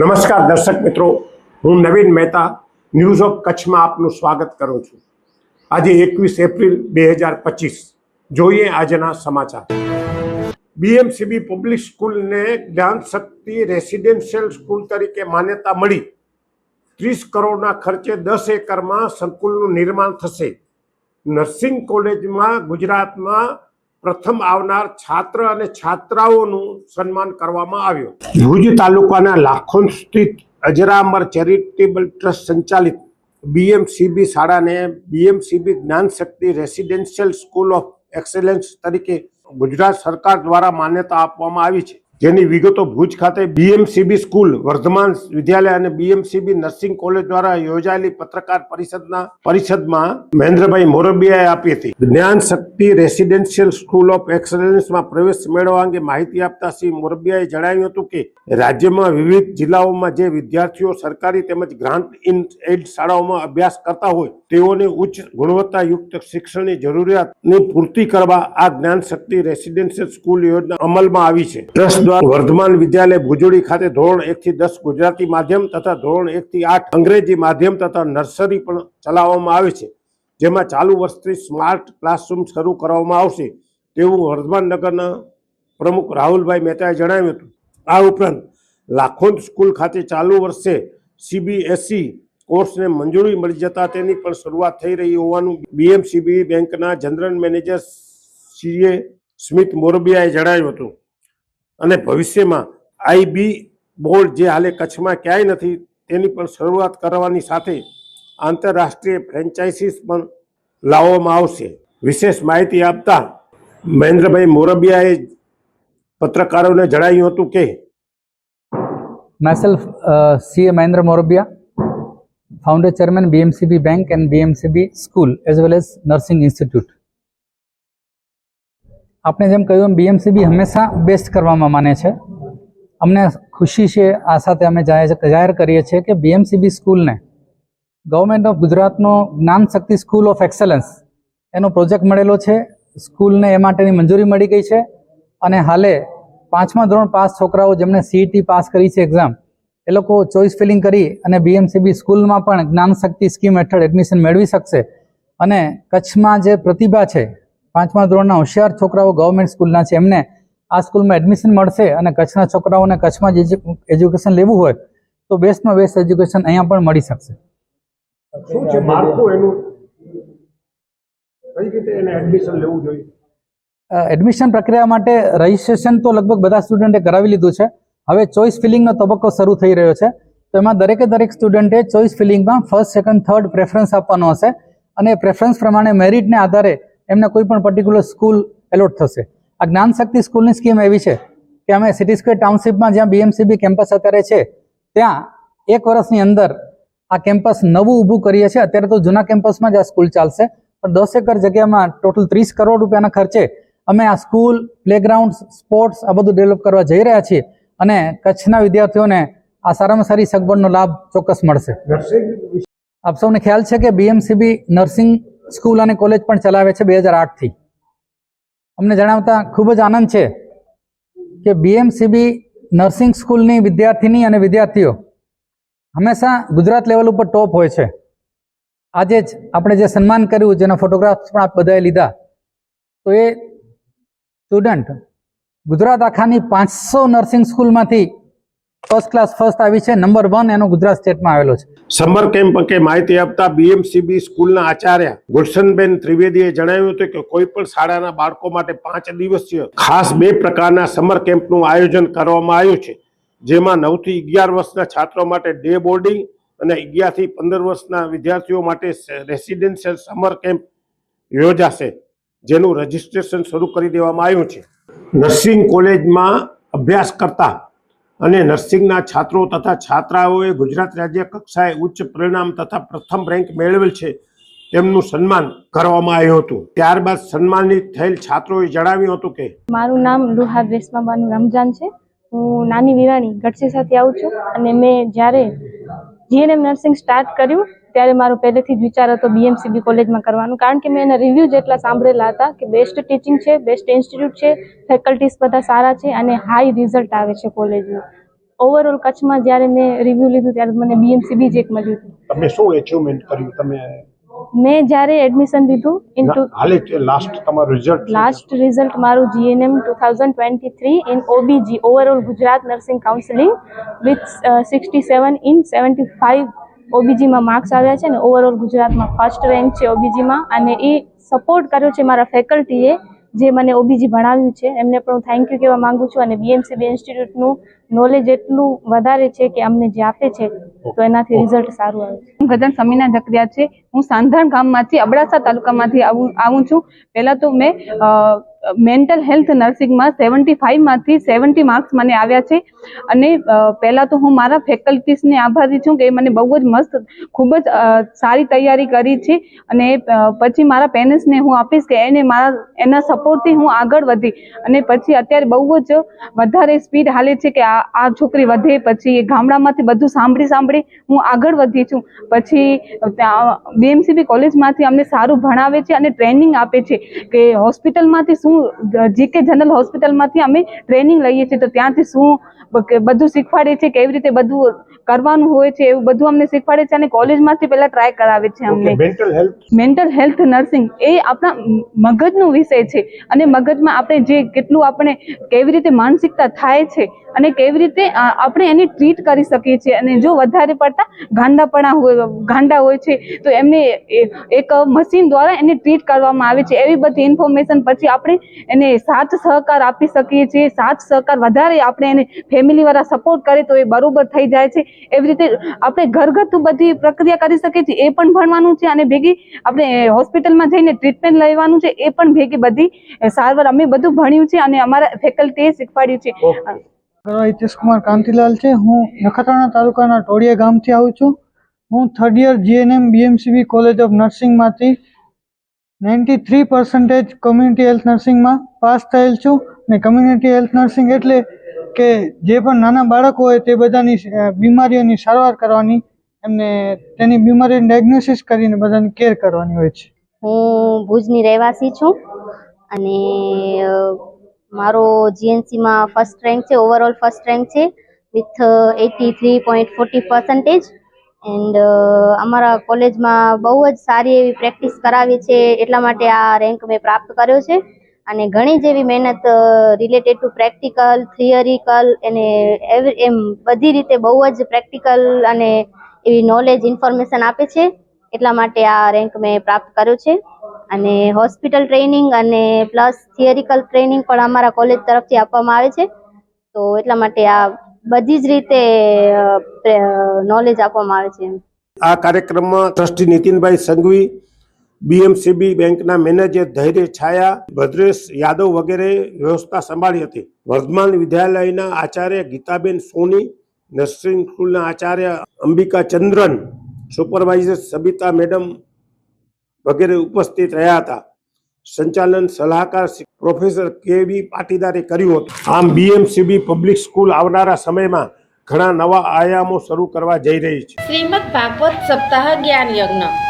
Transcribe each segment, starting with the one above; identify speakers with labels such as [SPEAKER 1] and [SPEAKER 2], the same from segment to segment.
[SPEAKER 1] નમસ્કાર દર્શક મિત્રો, હું નવીન મહેતા ન્યૂઝ ઓફ કચ્છમાં આપનું સ્વાગત કરું છું. આજે એકવીસ એપ્રિલ બે હજાર પચીસ, જોઈએ આજના સમાચાર. બીએમસીબી પબ્લિક સ્કૂલને જ્ઞાન શક્તિ રેસિડેન્શિયલ સ્કૂલ તરીકે માન્યતા મળી. ત્રીસ કરોડના ખર્ચે દસ એકરમાં સંકુલનું નિર્માણ થશે. નર્સિંગ કોલેજમાં ગુજરાતમાં પ્રથમ આવનાર છાત્ર અને છાત્રાઓનું સન્માન કરવામાં આવ્યું. ભુજ તાલુકાના લાખોન સ્થિત અજરામર ચેરિટેબલ ટ્રસ્ટ સંચાલિત બીએમસીબી શાળાને BMCB Gyan Shakti residential school of excellence તરીકે ગુજરાત સરકાર દ્વારા માન્યતા આપવામાં આવી છે. જેની વિગતો ભુજ ખાતે બીએમસીબી સ્કૂલ, વર્ધમાન વિદ્યાલય અને બીએમસીબી નર્સિંગ કોલેજ દ્વારા યોજાયેલી પત્રકાર પરિષદના પરિષદમાં મહેન્દ્રભાઈ મોરબિયાએ આપી હતી. Gyan Shakti residential school of એક્સલન્સમાં પ્રવેશ મેળવવા અંગે માહિતી આપતા શ્રી મોરબિયાએ જણાવ્યું હતું કે, રાજ્યમાં વિવિધ જિલ્લાઓમાં જે વિદ્યાર્થીઓ સરકારી તેમજ ગ્રાન્ટ ઇન એડ શાળાઓમાં અભ્યાસ કરતા હોય, તેઓને ઉચ્ચ ગુણવત્તાયુક્ત શિક્ષણની જરૂરિયાતની પૂર્તિ કરવા આ જ્ઞાન શક્તિ રેસિડેન્શિયલ સ્કૂલ યોજના અમલમાં આવી છે. ટ્રસ્ટ દ્વારા વર્ધમાન વિદ્યાલય ભુજોડી ખાતે ધોરણ એક થી દસ ગુજરાતી માધ્યમ તથા ધોરણ એક થી આઠ અંગ્રેજી માધ્યમ તથા નર્સરી પણ ચલાવવામાં આવે છે. જેમાં ચાલુ વર્ષથી સ્માર્ટ ક્લાસરૂમ શરૂ કરવામાં આવશે તેવું વર્ધમાન નગરના પ્રમુખ રાહુલભાઈ મહેતાએ જણાવ્યું હતું. આ ઉપરાંત લાખોંદ સ્કૂલ ખાતે ચાલુ વર્ષે સીબીએસઈ કોર્સને મંજૂરી મળી જતા તેની પણ શરૂઆત થઈ રહી હોવાનું બીએમસીબી બેંકના જનરલ મેનેજર સીએ સ્મિત મોરબિયાએ જણાવ્યું હતું. અને ભવિષ્યમાં આઈબી બોર્ડ જે હાલે કચ્છમાં ક્યાંય નથી તેની પણ શરૂઆત કરવાની સાથે આંતરરાષ્ટ્રીય ફ્રેન્ચાઇઝીસ પણ લાવવામાં આવશે વિશેષ માહિતી આપતા મહેન્દ્રભાઈ મોરબિયાએ પત્રકારોને જણાવ્યું હતું કે
[SPEAKER 2] myself uh, CA Morbiya Morabia, founder chairman BMCB Bank and BMCB School as well as Nursing. આપણે જેમ કહ્યું એમ બીએમસીબી હંમેશા બેસ્ટ કરવામાં માને છે. અમને ખુશી છે, આ સાથે અમે જાહેર કરીએ છીએ કે બીએમસીબી સ્કૂલને ગવર્મેન્ટ ઓફ ગુજરાતનો Gyan Shakti school of excellence એનો પ્રોજેક્ટ મળેલો છે. સ્કૂલને એ માટેની મંજૂરી મળી ગઈ છે અને હાલે પાંચમા ધોરણ પાસ છોકરાઓ જેમણે સીઈટી પાસ કરી છે એક્ઝામ એ લોકો ચોઈસ ફિલિંગ કરી અને બીએમસીબી સ્કૂલમાં પણ જ્ઞાન શક્તિ સ્કીમ હેઠળ એડમિશન મેળવી શકશે. અને કચ્છમાં જે પ્રતિભા છે પાંચમા ધોરણના હોશિયાર છોકરાઓ ગવર્મેન્ટ સ્કૂલના છે. એમને આ સ્કૂલમાં એડમિશન મળશે અને કચ્છના છોકરાઓને કચ્છમાં જ એજ્યુકેશન લેવું હોય તો બેસ્ટમાં બેસ્ટ એજ્યુકેશન અહીંયા પણ મળી શકશે.
[SPEAKER 1] એડમિશન
[SPEAKER 2] પ્રક્રિયા માટે રજિસ્ટ્રેશન તો લગભગ બધા સ્ટુડન્ટે કરાવી લીધું છે. હવે ચોઈસ ફિલિંગનો તબક્કો શરૂ થઈ રહ્યો છે. તો એમાં દરેકે દરેક સ્ટુડન્ટે ચોઈસ ફિલિંગમાં ફર્સ્ટ સેકન્ડ થર્ડ પ્રેફરન્સ આપવાનો હશે. અને પ્રેફરન્સ પ્રમાણે મેરિટને આધારે એમને કોઈ પણ પર્ટિક્યુલર સ્કૂલ એલોટ થશે. આ જ્ઞાન શક્તિ સ્કૂલની સ્કીમ એવી છે કે અમે સિટી સ્ક્વેર ટાઉનશીપમાં જ્યાં બીએમસીબી કેમ્પસ અત્યારે છે ત્યાં એક વર્ષની અંદર આ કેમ્પસ નવું ઊભું કરીએ છીએ. અત્યારે તો જૂના કેમ્પસમાં જ આ સ્કૂલ ચાલશે પણ દસ એકર જગ્યામાં ટોટલ ત્રીસ કરોડ રૂપિયાના ખર્ચે અમે આ સ્કૂલ પ્લેગ્રાઉન્ડ સ્પોર્ટ્સ આ બધું ડેવલપ કરવા જઈ રહ્યા છીએ અને કચ્છના વિદ્યાર્થીઓને આ સારામાં સારી સગવડનો લાભ ચોક્કસ મળશે. આપ સૌને ખ્યાલ છે કે બીએમસીબી નર્સિંગ સ્કૂલ અને કોલેજ પણ ચલાવે છે બે હજાર આઠથી અમને જણાવતા ખૂબ જ આનંદ છે કે બીએમસીબી નર્સિંગ સ્કૂલની વિદ્યાર્થીની અને વિદ્યાર્થીઓ હંમેશા ગુજરાત લેવલ ઉપર ટોપ હોય છે. આજે જ આપણે જે સન્માન કર્યું, જેના ફોટોગ્રાફ્સ પણ આપ બધાએ લીધા, તો એ સ્ટુડન્ટ ગુજરાત આખાની પાંચસો નર્સિંગ સ્કૂલમાંથી ફર્સ્ટ ક્લાસ ફર્સ્ટ આવી છે. નંબર વન એનો ગુજરાત સ્ટેટમાં આવેલો છે.
[SPEAKER 1] સમર કેમ્પ અંગે માહિતી આપતા બીએમસીબી સ્કૂલના આચાર્ય ગુલશનબેન ત્રિવેદીએ જણાવ્યું હતું કે કોઈ પણ શાળાના બાળકો માટે પાંચ દિવસીય ખાસ બે પ્રકારના સમર કેમ્પનું આયોજન કરવામાં આવ્યું છે. જેમાં નવથી અગિયાર વર્ષના છાત્રો માટે ડે બોર્ડિંગ અને અગિયારથી પંદર વર્ષના વિદ્યાર્થીઓ માટે રેસિડેન્શિયલ સમર કેમ્પ યોજાશે, જેનું રજીસ્ટ્રેશન શરૂ કરી દેવામાં આવ્યું છે. નર્સિંગ કોલેજમાં અભ્યાસ કરતા અને નર્સિંગના છાત્રો તથા છાત્રાઓએ ગુજરાત રાજ્ય કક્ષાએ ઉચ્ચ પરિણામ તથા પ્રથમ રેન્ક મેળવેલ છે તેમનું સન્માન કરવામાં આવ્યું હતું. ત્યારબાદ સન્માનિત થયેલ છાત્રોએ જણાવ્યું હતું કે
[SPEAKER 3] મારું નામ લુહાર રેશમાબાનું રમજાન છે. હું નાની વિરાણી ગઢસી સાથે આવું છું અને મેં જ્યારે જીએનએમ નર્સિંગ સ્ટાર્ટ કર્યું ત્યારે મારો પહેલેથી જ વિચાર હતો બીએમસીબી કોલેજમાં કરવાનું. કારણ કે મેં એના રિવ્યૂ જેટલા સાંભળેલા હતા કે બેસ્ટ ટીચિંગ છે બેસ્ટ ઇન્સ્ટિટ્યૂટ છે ફેકલ્ટીઝ બધા સારા છે અને હાઈ રિઝલ્ટ આવે છે કોલેજનું ઓવરઓલ કચ્છમાં જ્યારે મેં રિવ્યૂ લીધું ત્યારે મને બીએમસીબી જ એક મળ્યું હતું.
[SPEAKER 1] તમે શું અચીવમેન્ટ કર્યું? તમે
[SPEAKER 3] મેં જ્યારે એડમિશન લીધું ઇન ટુ
[SPEAKER 1] હાલે લાસ્ટ તમારું રિઝલ્ટ
[SPEAKER 3] લાસ્ટ રિઝલ્ટ મારું GNM two thousand twenty three in OBG overall Gujarat nursing counselling with sixty seven in seventy five ઓબીજીમાં marks આવ્યા છે ને ઓવરઓલ ગુજરાતમાં ફર્સ્ટ રેન્ક છે ઓબીજીમાં અને એ સપોર્ટ કર્યો છે મારા ફેકલ્ટીએ જે મને ઓબીજી ભણાવ્યું છે. એમને પણ હું થેન્ક યુ કહેવા માંગુ છું અને બીએમસીબી ઇન્સ્ટિટ્યૂટનું નોલેજ એટલું વધારે છે કે અમને જે આપે છે તો એનાથી રિઝલ્ટ સારું આવે છે.
[SPEAKER 4] હું ગજાન સમીના જકરિયા છે. હું સાંધણ ગામમાંથી અબડાસા તાલુકામાંથી આવું આવું છું. પહેલાં તો મેં મેન્ટલ હેલ્થ નર્સિંગમાં સેવન્ટી ફાઇવમાંથી સેવન્ટી માર્ક્સ મને આવ્યા છે. અને પહેલાં તો હું મારા ફેકલ્ટીસને આભારી છું કે એ મને બહુ જ મસ્ત, ખૂબ જ સારી તૈયારી કરી છે. અને પછી મારા પેરેન્ટ્સને હું આપીશ કે એને મારા, એના સપોર્ટથી હું આગળ વધી. અને પછી અત્યારે બહુ જ વધારે સ્પીડ હાલે છે કે આ આ છોકરી વધે, પછી ગામડામાંથી બધું સાંભળી સાંભળી હું આગળ વધી છું. પછી બીએમસીબી કોલેજમાંથી અમને સારું ભણાવે છે અને ટ્રેનિંગ આપે છે કે હોસ્પિટલમાંથી શું જીકે જનરલ હોસ્પિટલમાંથી અમે ટ્રેનિંગ લઈએ છીએ તો ત્યાંથી શું બધું શીખવાડે છે કેવી રીતે બધું કરવાનું હોય છે એવું બધું અમને શીખવાડે છે અને કોલેજમાંથી પહેલા ટ્રાય કરાવે છે અમને.
[SPEAKER 1] મેન્ટલ હેલ્થ
[SPEAKER 4] નર્સિંગ એ આપણા મગજનો વિષય છે અને મગજમાં આપણે જે કેટલું આપણે કેવી રીતે માનસિકતા થાય છે અને કેવી રીતે આપણે એને ટ્રીટ કરી શકીએ છીએ. અને જો વધારે પડતા ગાંડાપણા હોય ગાંડા હોય છે તો એમને એક મશીન દ્વારા એને ટ્રીટ કરવામાં આવે છે. એવી બધી ઇન્ફોર્મેશન પછી આપણે એને સાથ સહકાર આપી શકીએ છીએ. સાથ સહકાર વધારે આપણે એને ફેમિલીવાળા સપોર્ટ કરે તો એ બરોબર થઈ જાય છે. એવી રીતે આપણે ઘરગથ્થુ બધી પ્રક્રિયા કરી શકીએ છીએ. એ પણ ભણવાનું છે અને ભેગી આપણે હોસ્પિટલમાં જઈને ટ્રીટમેન્ટ લેવાનું છે. એ પણ ભેગી બધી સારવાર અમે બધું ભણ્યું છે અને અમારા ફેકલ્ટીએ શીખવાડ્યું છે.
[SPEAKER 5] હિતેશ કુમાર કાંતિલાલ છે. હું નખત્રાણા તાલુકાના ટોળિયા ગામથી આવું છું. હું third year GNM BMCB college of નર્સિંગમાંથી ninety three percentage community health નર્સિંગમાં pass થયેલ છું. ને કમ્યુનિટી હેલ્થ નર્સિંગ એટલે કે જે પણ નાના બાળકો હોય તે બધાની બીમારીઓની સારવાર કરવાની, એમને તેની બીમારીની ડાયગ્નોસિસ કરીને બધાની કેર કરવાની હોય છે.
[SPEAKER 6] હું ભુજની રહેવાસી છું અને મારો જીએનસીમાં ફર્સ્ટ રેન્ક છે ઓવરઓલ ફર્સ્ટ રેન્ક છે with eighty three point forty percentage and અમારા કોલેજમાં બહુ જ સારી એવી પ્રેક્ટિસ કરાવી છે, એટલા માટે આ રેન્ક મેં પ્રાપ્ત કર્યો છે. અને ઘણી જેવી મહેનત રિલેટેડ ટુ પ્રેક્ટિકલ થિયરિકલ અને એમ બધી રીતે બહુ જ પ્રેક્ટિકલ અને એવી નોલેજ ઇન્ફોર્મેશન આપે છે. એટલા માટે આ રેન્ક મેં પ્રાપ્ત કર્યો છે. અને હોસ્પિટલ ટ્રેનિંગ અને પ્લસ થિયરિકલ ટ્રેનિંગ પણ અમારા કોલેજ તરફથી આપવામાં આવે છે. તો એટલા માટે આ બધી જ રીતે નોલેજ આપવામાં આવે છે
[SPEAKER 1] આ કાર્યક્રમમાં ટ્રસ્ટી નીતિનભાઈ સંઘવી બીએમસીબી બેંકના મેનેજર ધૈર્ય છાયા, ભદ્રેશ યાદવ વગેરે વ્યવસ્થા સંભાળી હતી. વર્ધમાન વિદ્યાલયના આચાર્ય ગીતાબેન સોની, નર્સિંગ સ્કૂલના આચાર્ય અંબિકા ચંદ્રન, સુપરવાઇઝર સબિતા મેડમ વગેરે ઉપસ્થિત રહ્યા હતા. સંચાલન સલાહકાર પ્રોફેસર કે વી પાટીદારે કર્યું હતું. આમ બીએમસીબી પબ્લિક સ્કૂલ આવનારા સમયમાં ઘણા નવા આયામો શરૂ કરવા જઈ રહી છે.
[SPEAKER 7] શ્રીમદ ભાગવત સપ્તાહ જ્ઞાન યજ્ઞ.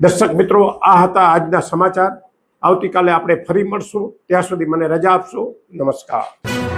[SPEAKER 1] દર્શક મિત્રો, આ હતા આજના સમાચાર. આવતીકાલે આપણે ફરી મળશું. ત્યાં સુધી મને રજા આપશો. નમસ્કાર.